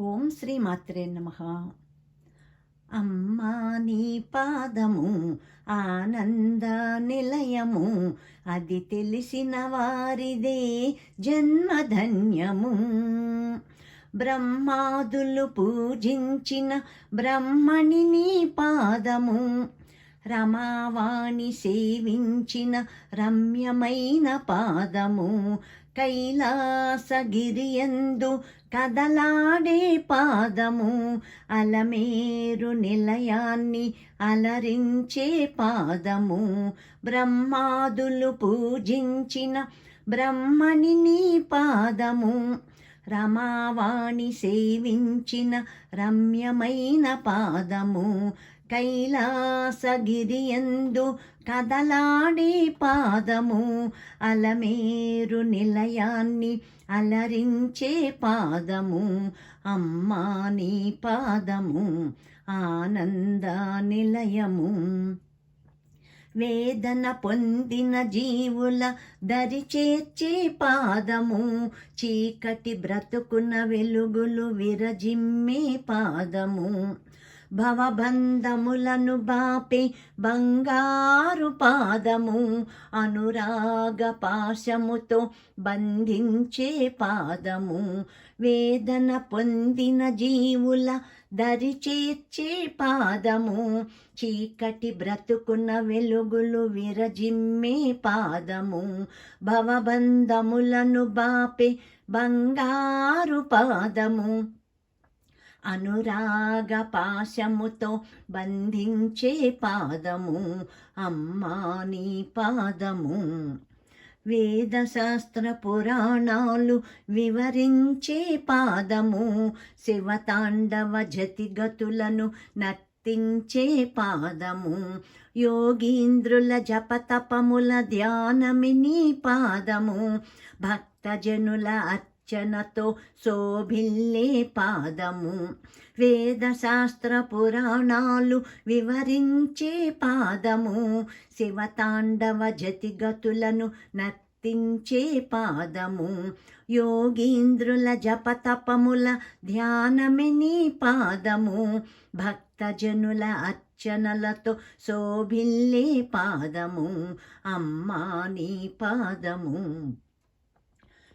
ఓం శ్రీ మాత్రే నమ. అమ్మా నీ పాదము ఆనంద నిలయము అది తెలిసిన వారిదే జన్మధన్యము. బ్రహ్మాదులు పూజించిన బ్రహ్మణి నీ పాదము రమావాణి సేవించిన రమ్యమైన పాదము కైలాసగిరియందు కదలాడే పాదము అలమేరు నిలయాన్ని అలరించే పాదము. బ్రహ్మాదులు పూజించిన బ్రహ్మణి నీ పాదము. రమావాణి సేవించిన రమ్యమైన పాదము. కైలాసగిరియందు కదలాడే పాదము అలమేరు నిలయాన్ని అలరించే పాదము. అమ్మా నీ పాదము ఆనంద నిలయము. వేదన పొందిన జీవుల దరి చేర్చే పాదము. చీకటి బ్రతుకున్న వెలుగులు విరజిమ్మే పాదము. భవబంధములను బాపే బంగారు పాదము అనురాగ పాశముతో బంధించే పాదము. వేదన పొందిన జీవుల దరి చేర్చే పాదము. చీకటి బ్రతుకున్న వెలుగులు విరజిమ్మే పాదము. భవబంధములను బాపే బంగారు పాదము. అనురాగ పాశముతో బంధించే పాదము అమ్మా నీ పాదము. వేదశాస్త్ర పురాణాలు వివరించే పాదము శివతాండవ జతిగతులను నర్తించే పాదము. యోగీంద్రుల జపతపముల ధ్యానమిని పాదము. భక్తజనుల అర్చనతో శోభిల్లే పాదము. వేదశాస్త్ర పురాణాలు వివరించే పాదము. శివతాండవ జతిగతులను నర్తించే పాదము. యోగీంద్రుల జపతపముల ధ్యానమిని పాదము. భక్తజనుల అర్చనలతో శోభిల్లే పాదము. అమ్మా నీ పాదము.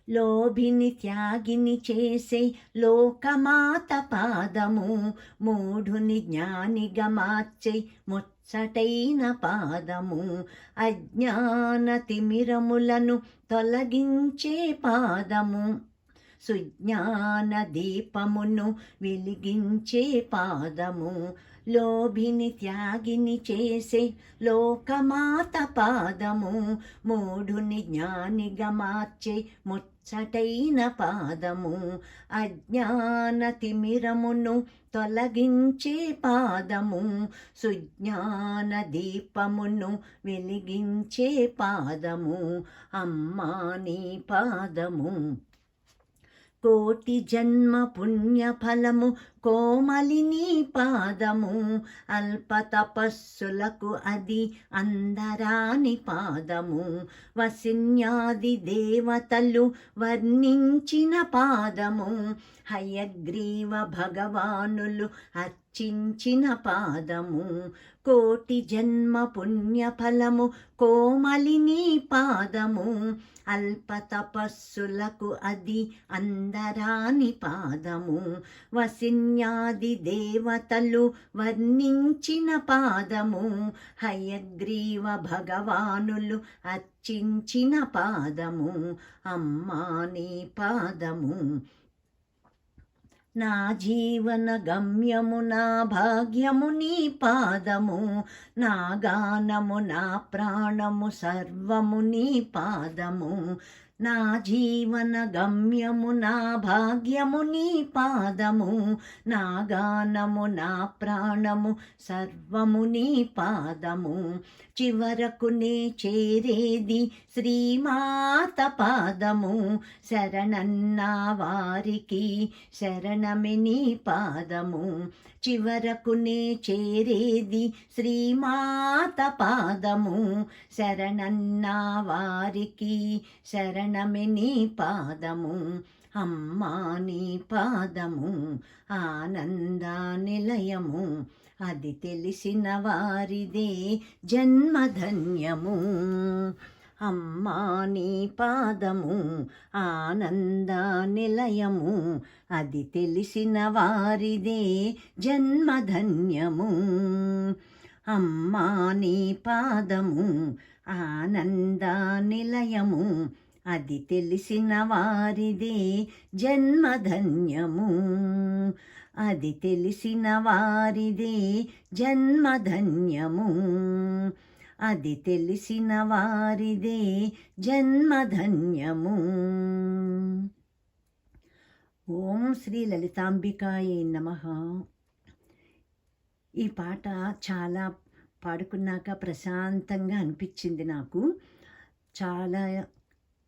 లోభిని త్యాగిని చేసే లోకమాత పాదము. మూఢుని జ్ఞానిగా మార్చే ముచ్చటైన పాదము. అజ్ఞాన తిమిరములను తొలగించే పాదము. సుజ్ఞాన దీపమును వెలిగించే పాదము. లోభిని త్యాగిని చేసే లోకమాత పాదము మూఢుని జ్ఞానిగా మార్చే ముచ్చటైన పాదము. అజ్ఞాన తిమిరమును తొలగించే పాదము సుజ్ఞాన దీపమును వెలిగించే పాదము అమ్మా నీ పాదము. కోటి జన్మ పుణ్య ఫలము కోమలిని పాదము. అల్ప తపస్సులకు అది అందరాని పాదము. వసిన్యాది దేవతలు వర్ణించిన పాదము. హయగ్రీవ భగవానులు చించిన పాదము కోటి జన్మ పుణ్య ఫలము కోమలిని పాదము అల్ప తపస్సులకు అది అందరాని పాదము వసిన్యాది దేవతలు వర్ణించిన పాదము హయగ్రీవ భగవానులు అర్చించిన పాదము అమ్మా నీ పాదము నా జీవన గమ్యము నా భాగ్యము నీ పాదము నా గానము నా ప్రాణము సర్వము నీ పాదము. నా జీవన గమ్యము నా భాగ్యము నీ పాదము నా గానము నా ప్రాణము సర్వము నీ పాదము. చివరకు నే చేరేది శ్రీమాత పాదము. శరణన్నా వారికి శరణమి నీ పాదము. చివరకు నే చేరేది శ్రీమాత పాదము. శరణన్నా వారికి శరణమిని పాదము. అమ్మా నీ పాదము ఆనంద నిలయము. అది తెలిసిన వారిదే జన్మధన్యము. అమ్మా నీ పాదము ఆనంద నిలయము అది తెలిసిన వారిదే జన్మధన్యము. అమ్మా నీ పాదము ఆనంద నిలయము అది తెలిసిన వారిదే జన్మధన్యము. అది తెలిసిన వారిదే జన్మధన్యము. అది తెలిసిన వారిదే జన్మధన్యము. ఓం శ్రీ లలితాంబికాయ నమ. ఈ పాట చాలా పాడుకున్నాక ప్రశాంతంగా అనిపించింది నాకు. చాలా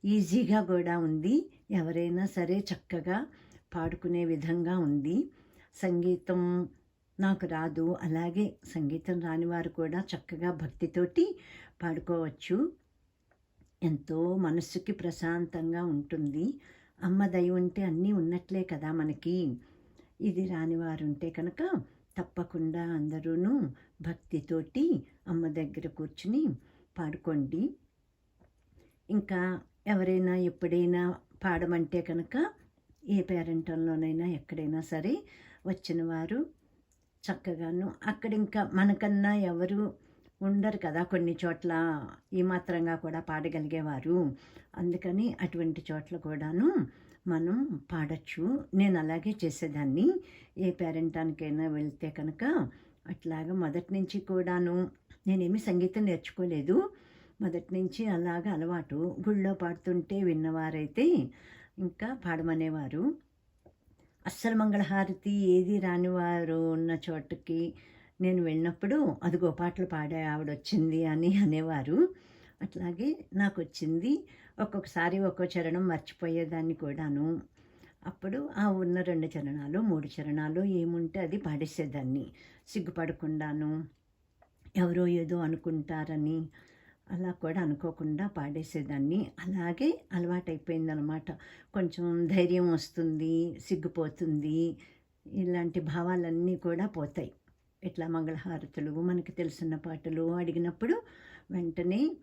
ఈజీగా కూడా ఉంది. ఎవరైనా సరే చక్కగా పాడుకునే విధంగా ఉంది. సంగీతం నాకు రాదు. అలాగే సంగీతం రాని వారు కూడా చక్కగా భక్తితోటి పాడుకోవచ్చు. ఎంతో మనస్సుకి ప్రశాంతంగా ఉంటుంది. అమ్మ దయ ఉంటే అన్నీ ఉన్నట్లే కదా మనకి. ఇది రానివారు ఉంటే కనుక తప్పకుండా అందరూ భక్తితోటి అమ్మ దగ్గర కూర్చుని పాడుకోండి. ఇంకా ఎవరైనా ఎప్పుడైనా పాడమంటే కనుక ఏ పేరెంటంలోనైనా ఎక్కడైనా సరే వచ్చిన వారు చక్కగాను. అక్కడ ఇంకా మనకన్నా ఎవరు ఉండరు కదా కొన్ని చోట్ల. ఈ మాత్రంగా కూడా పాడగలిగేవారు. అందుకని అటువంటి చోట్ల కూడాను మనం పాడచ్చు. నేను అలాగే చేసేదాన్ని. ఏ పేరెంటానికైనా వెళ్తే కనుక అట్లాగా మొదటి నుంచి కూడాను నేనేమి సంగీతం నేర్చుకోలేదు. మొదటి నుంచి అలాగ అలవాటు. గుళ్ళో పాడుతుంటే విన్నవారైతే ఇంకా పాడమనేవారు. అస్సలు మంగళహారతి ఏది రానివారు ఉన్న చోటుకి నేను వెళ్ళినప్పుడు అదిగో పాటలు పాడే ఆవిడ వచ్చింది అని అనేవారు. అట్లాగే నాకు వచ్చింది ఒక్కొక్కసారి ఒక్కో చరణం మర్చిపోయేదాన్ని కూడాను. అప్పుడు ఆ ఉన్న రెండు చరణాలు మూడు చరణాలు ఏముంటే అది పాడేసేదాన్ని. సిగ్గుపడకుండాను ఎవరో ఏదో అనుకుంటారని అలా కూడా అనుకోకుండా పాడేసేదాన్ని. అలాగే అలవాటైపోయిందనమాట. కొంచెం ధైర్యం వస్తుంది సిగ్గుపోతుంది ఇలాంటి భావాలన్నీ కూడా పోతాయి. ఇట్లా మంగళహారతులు మనకి తెలిసిన పాటలు అడిగినప్పుడు వెంటనే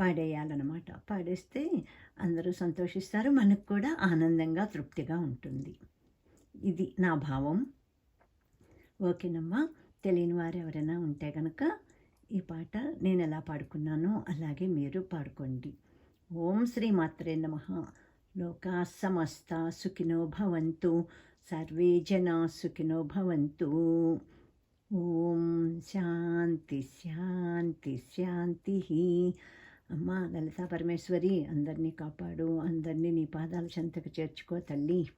పాడేయాలన్నమాట పాడేస్తే అందరూ సంతోషిస్తారు మనకు కూడా ఆనందంగా తృప్తిగా ఉంటుంది. ఇది నా భావం. ఓకేనమ్మా. తెలియని వారు ఎవరైనా ఉంటే కనుక ఈ పాట నేను ఎలా పాడుకున్నానో అలాగే మీరు పాడుకోండి. ఓం శ్రీ మాత్రే నమ. లోకా సమస్త సుఖినో భవంతు. సర్వే జనా సుఖినో భవంతు. ఓం శాంతి శాంతి శాంతి. అమ్మ లలితా పరమేశ్వరి అందరినీ కాపాడు. అందరినీ నీ పాదాల చెంతకు చేర్చుకో తల్లి.